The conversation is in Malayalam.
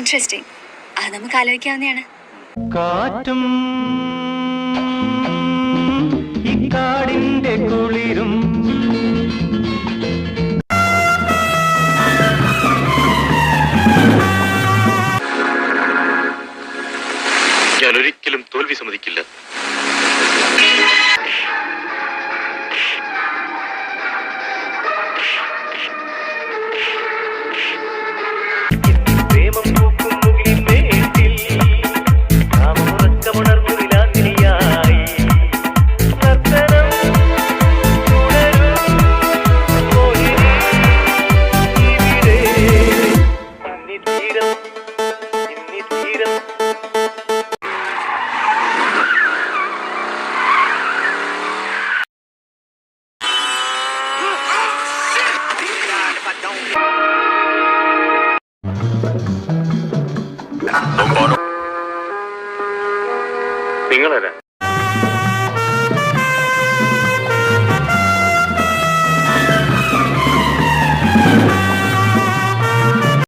ഇൻട്രസ്റ്റിംഗ് അത് നമുക്ക് ആലോചിക്കാവുന്നതാണ്. കാറ്റും ഇക്കാടിന്റെ കുളിരും. ഞാൻ ഒരിക്കലും തോൽവി സമ്മതിക്കില്ല. Đúng có đúng. Tiếng cái này nè.